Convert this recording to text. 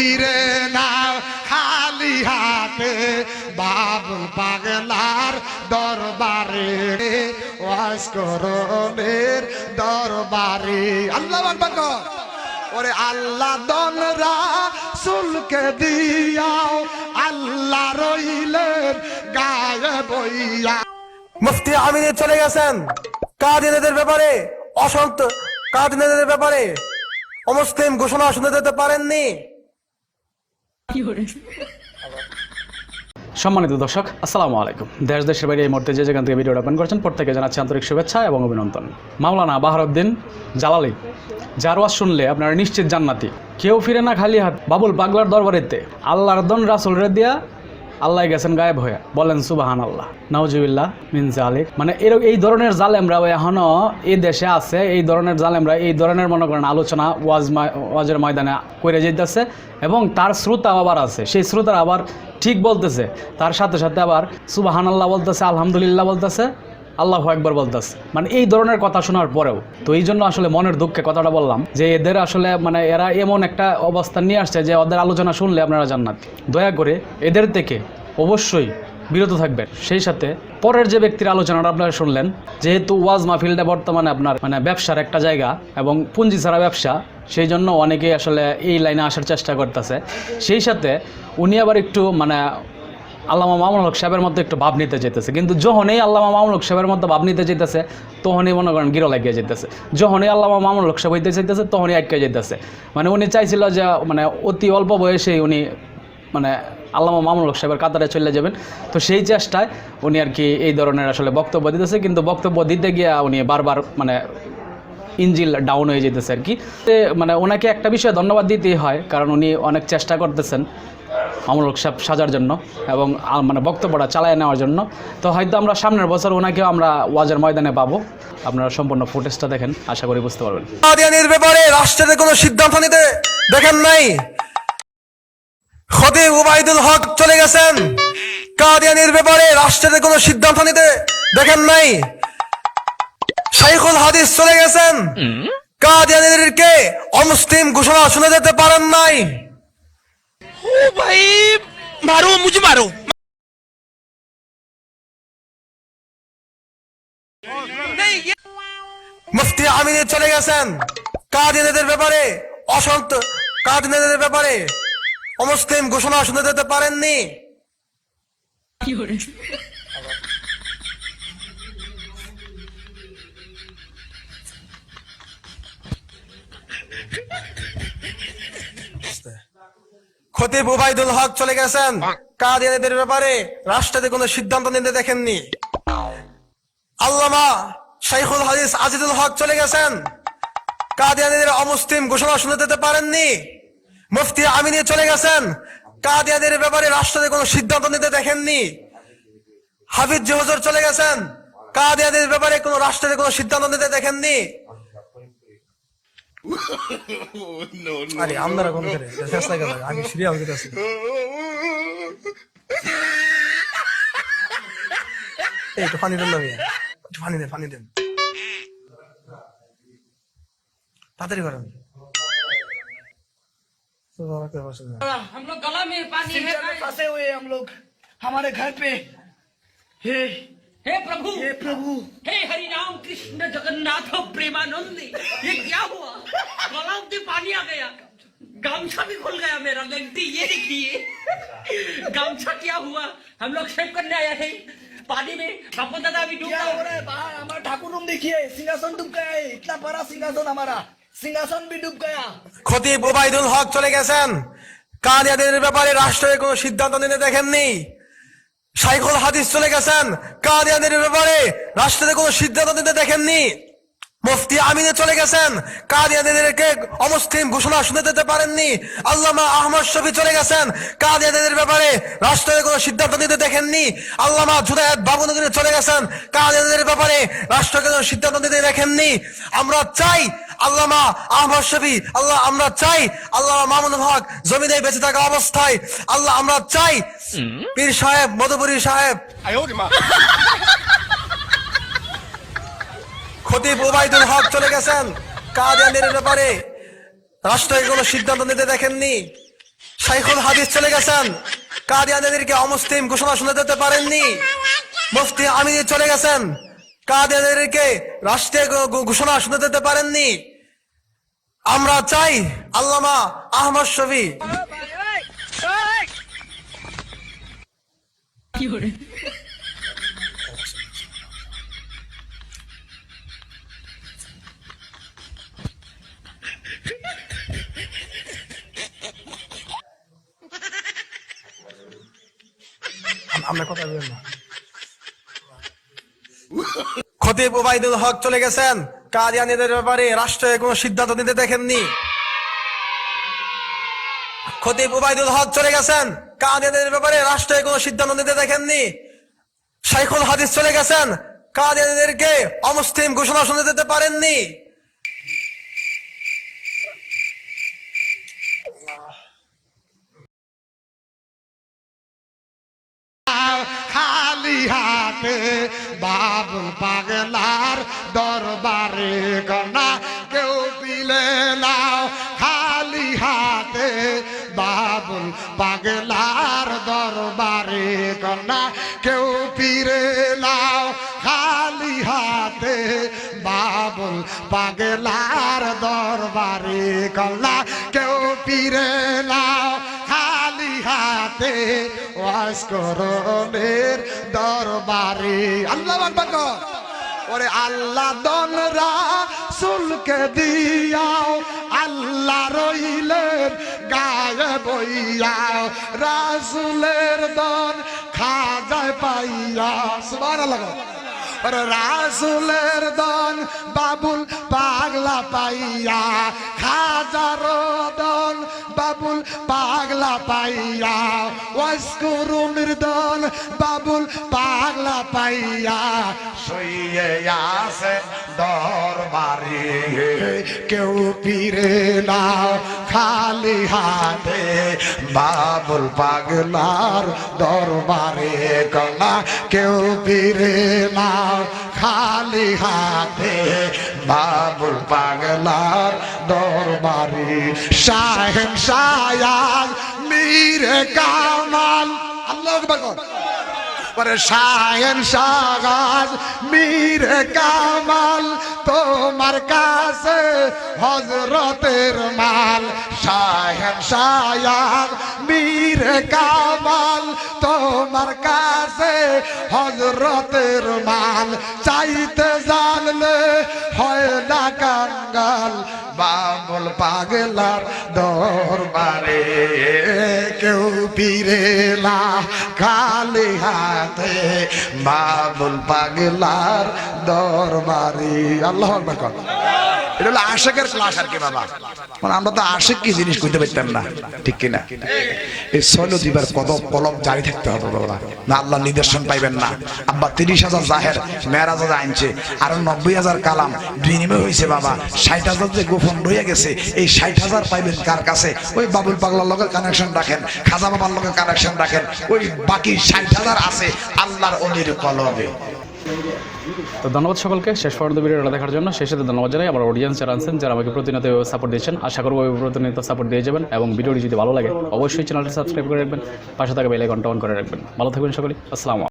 ফিরে না খালি হাতে বাবুল পাগলার দরবারে। ওয়াজ করণের দরবারে। আল্লাহ আকবার কর। ওরে আল্লাহ দনরা সুলকে দিয়াও, আল্লাহ রইলেন গায়ে বইয়া। মুফতি আমিনে চলে গেছেন। কাদিনেদের ব্যাপারে অসন্ত কাদিনেদের ব্যাপারে অমুসলিম ঘোষণা শুনে দিতে পারেননি। সম্মানিত দর্শক, আসসালামু আলাইকুম। দেশ, দেশের বাইরে এই মুহূর্তে যে যেখান থেকে ভিডিওটা ওপেন করছেন প্রত্যেকে জানাচ্ছি আন্তরিক শুভেচ্ছা এবং অভিনন্দন। মাওলানা বাহারুদ্দিন জালালি, যার ওয়াজ শুনলে আপনারা নিশ্চিত জান্নাতি। কেউ ফিরে না খালি হাত বাবুল বাগলার দরবারেতে আল্লাহর দন রাসুল রে দিয়া আল্লাহ গেছেন গায়েব হয়ে বলেন সুবাহান আল্লাহ নাউজুবিল্লাহ মিন জালিক। মানে এর এই ধরনের জালেমরা এখনও এই দেশে আছে, এই ধরনের জালেমরা এই ধরনের মনে করেন আলোচনা ওয়াজ ওয়াজের ময়দানে করে যেতেছে এবং তার শ্রোতা আবার আছে। সেই শ্রোতার আবার ঠিক বলতেছে, তার সাথে সাথে আবার সুবাহান আল্লাহ বলতেছে, আলহামদুলিল্লাহ বলতেছে। আল্লাহ একবার বলতেছে। মানে এই ধরনের কথা শোনার পরেও। তো এই জন্য আসলে মনের দুঃখে কথাটা বললাম যে, এদের আসলে মানে এরা এমন একটা অবস্থান নিয়ে আসছে যে, ওদের আলোচনা শুনলে আপনারা জান্নাত। দয়া করে এদের থেকে অবশ্যই বিরত থাকবেন। সেই সাথে পরের যে ব্যক্তির আলোচনাটা আপনারা শুনলেন, যেহেতু ওয়াজ মাহফিলটা বর্তমানে আপনার মানে ব্যবসার একটা জায়গা এবং পুঁজি ছাড়া ব্যবসা, সেই জন্য অনেকেই আসলে এই লাইনে আসার চেষ্টা করতেছে। সেই সাথে উনি আবার একটু মানে আল্লামা মামুল হক সাহেবের মতো একটু ভাব নিতে যেতেছে কিন্তু যখনই আল্লামা মামুল হক সাহেবের মতো ভাব নিতে যেতেছে তখনই মনে করেন গিরো লাগিয়ে যেতেছে যখনই আল্লামা মামুল হক সাহেব হইতে চাইতেছে, তখনই আটকে যেতেছে মানে উনি চাইছিল যে মানে অতি অল্প বয়সেই উনি মানে আল্লামা মামুল হক সাহেবের কাতারে চলে যাবেন। তো সেই চেষ্টায় উনি আর কি এই ধরনের আসলে বক্তব্য দিতেছে। কিন্তু বক্তব্য দিতে গিয়ে উনি বারবার মানে ইঞ্জিল ডাউন হয়ে যেতেছে আর কি। মানে ওনাকে একটা বিষয়ে ধন্যবাদ দিতেই হয়, কারণ উনি অনেক চেষ্টা করতেছেন। আমলক সাহেব সাজার জন্য এবং মানে বক্তব্যটা চালায় নেওয়ার জন্য। তো হয়তো আমরা সামনের বছর ওনাকেও আমরা ওয়াজের ময়দানে পাবো। আপনারা সম্পূর্ণ ফুটেজটা দেখেন আশা করি বুঝতে পারবেন। কাদিয়ানির ব্যাপারে রাষ্ট্রের কোনো সিদ্ধান্ত নিতে দেখেন নাই? খতিব উবাইদুল হক চলে গেছেন। কাদিয়ানির ব্যাপারে রাষ্ট্রের কোনো সিদ্ধান্ত নিতে দেখেন নাই? শাইখুল হাদিস চলে গেছেন। কাদিয়ানিদেরকে অমুসলিম ঘোষণা শুনে যেতে পারেন নাই? ओ भाई मारो मुझे मारो नहीं ये মুফতি আমিনে চলে গেছেন কাদিয়ানিদের ব্যাপারে অসন্ত কাদিয়ানিদের ব্যাপারে অমুসলিম ঘোষণা শুনে যেতে পারেননি খতিব উবাইদুল হক চলে গেছেন। কাদিয়ানিদের ব্যাপারে রাষ্ট্রতে কোনো সিদ্ধান্ত নিতে দেখেননি। আল্লামা শাইখুল হাদিস আজিদুল হক চলে গেছেন। কাদিয়ানিদের অমুসলিম ঘোষণা শুনে দিতে পারেননি। মুফতি আমিনী চলে গেছেন। কাদিয়াদের ব্যাপারে রাষ্ট্রতে কোনো সিদ্ধান্ত নিতে দেখেননি। হাফিজ জহজর চলে গেছেন। কাদিয়াদের ব্যাপারে কোনো রাষ্ট্রের কোনো সিদ্ধান্ত নিতে দেখেননি। আরে আমরা কোন করে ফেসলা গেল আগে সিরিয়াল দিতেছি এই একটু পানি দেন না ভাইয়া একটু পানি দেন পানি দেন তাড়াতাড়ি করেন हम लोग गला में पानी है में फंसे हुए हैं हम लोग हमारे घर पे हे हे प्रभु हे प्रभु हे हरि राम कृष्ण जगन्नाथ प्रेमानंद ये क्या हुआ गला में पानी आ गया गामछा भी खुल गया मेरा गलती ये देखिए गामछा क्या हुआ हम लोग शेव करने आया है पानी में बापू दादा भी क्या डूबा हो रहा है बाहर हमारा ठाकुर रूम देखिए सिंहासन डूब गया है इतना बड़ा सिंहासन हमारा सिंहासन भी डूब गया খতিব ওবায়দুল হক চলে গেছেন কাদিয়াদের ব্যাপারে রাষ্ট্রের কোনো সিদ্ধান্ত নিতে দেখেননি শাইখুল হাদিস চলে গেছেন। কাদিয়ানের ব্যাপারে রাষ্ট্রের কোনো সিদ্ধান্ত নিতে দেখেননি। মুফতি আমিনে চলে গেছেন। কাদিয়াদেরকে অমুসলিম ঘোষণা শুনে দিতে পারেননি। আল্লামা আহমদ শফি চলে গেছেন। কাদিয়াদের ব্যাপারে রাষ্ট্রের কোনো সিদ্ধান্ত নিতে দেখেননি। আল্লামা জুদায়দ বাবুনগরী চলে গেছেন। কাদিয়াদের ব্যাপারে রাষ্ট্রকে কোনো সিদ্ধান্ত নিতে দেখেননি। আমরা চাই আল্লামা আহমদ শফি আল্লাহ আমরা চাই আল্লাহ মামুন হক জমিনে বেঁচে থাকা অবস্থায়। আল্লাহ আমরা চাই। পীর সাহেব মধুপুরী সাহেব। খতিব ওবায়দুল হক চলে গেছেন। কাদিয়ানের ব্যাপারে রাষ্ট্রের কোনো সিদ্ধান্ত নিতে দেখেননি। শাইখুল হাদিস চলে গেছেন। কাদিয়ানিদেরকে অমুসলিম ঘোষণা শুনে দিতে পারেননি। মুফতি আমিনী চলে গেছেন। ঘো- ঘো- ঘোষণা শুনে দিতে পারেননি। আমরা চাই আল্লামা আহমদ শফি। আমরা কথা বলবেন না। খতিব ওবায়দুল হক চলে গেছেন। কাদিয়ানিদের ব্যাপারে রাষ্ট্রে কোনো সিদ্ধান্ত নিতে দেখেননি। খতিব ওবায়দুল হক চলে গেছেন। কাদিয়ানিদের ব্যাপারে রাষ্ট্রে কোনো সিদ্ধান্ত নিতে দেখেননি। শাইখুল হাদিস চলে গেছেন। কাদিয়ানিদেরকে অমুসলিম ঘোষণা শুনে দিতে পারেননি। খালি হাতে বাবুল পাগলার দরবারে কন্যা কেউ পিলে নাও খালি হাতে বাবুল পাগলার দরবারে কন্যা কেউ পিরে নাও খালি হাতে বাবুল পাগলার দরবারে কন্যা কেউ পিরে নাও হাতে ওয়াসকরণের দরবারে। আল্লাহ কর। ওরে আল্লাহ দনরা সুলকে দিয়াও, আল্লাহ রইলেন গায়ে বইয়াও রাসুলের দন খাজায় পাইয়া। সুবহানাল্লাহ। ওরে রাসুলের দন বাবুল পাগলা পাইয়া খাজার দন বাবুল পাগলা পাইয়া। ওয়াসকুরুনির দন বাবুল পাগলা পাইয়া। সইয়ে আছে দরবারে, কেউ পীরে না খালি হাতে। বাবুল পাগলার দরবারে কলা কেউ পীরে না খালি হাতে। বাবুল পাগলার দরবারে, শাহেন শায়াল, মীর কামাল আল্লাহ আকবার। পরে শায়ন সাগাজ মীর কামাল, তোমার কাছে হজরতের মাল শায়ান মীর কামাল, তোমার কাছে হজরতের মাল চাইতে জানলে হয় না কাঙ্গাল বাবুল পাগলার দরবারে কেউ পীরে না খালি হাতে বাবুল পাগলার দরবারে, আল্লাহ আকবার। এটা হলো আশেকের ক্লাস আর কি, বাবা। মানে আমরা তো আশেক কি জিনিস কইতে পারতাম না, ঠিক কিনা? এই ছয়ল দিবার কদম কলম জারি থাকতে হবে, বাবা। না আল্লাহ নিদর্শন পাইবেন না। আব্বা, তিরিশ হাজার জাহের মেয়েরাজ আনছে, আর নব্বই হাজার কালাম বিনিময় হয়েছে বাবা। ষাট হাজার যে গোপন রয়ে গেছে, এই ষাট হাজার পাইবেন কার কাছে? ওই বাবুল পাগলার লগে কানেকশন রাখেন, খাজা বাবার লগে কানেকশন রাখেন, ওই বাকি ষাট হাজার আছে আল্লাহর অলির কলবে তো ধন্যবাদ সকলকে। শেষ পর্যন্ত ভিডিওটা দেখার জন্য সেই সাথে ধন্যবাদ জানাই। আমার অডিয়েন্স যারা আছেন, যারা আমাকে প্রতিনিয়ত সাপোর্ট দিয়েছেন, আশা করব প্রতিনিয়ত সাপোর্ট দিয়ে যাবেন এবং ভিডিওটি যদি ভালো লাগে, অবশ্যই চ্যানেলটি সাবস্ক্রাইব করে রাখবেন। পাশে থাকা বেলাইকনটা অন করে রাখবেন। ভালো থাকবেন সকলে আসসালামু।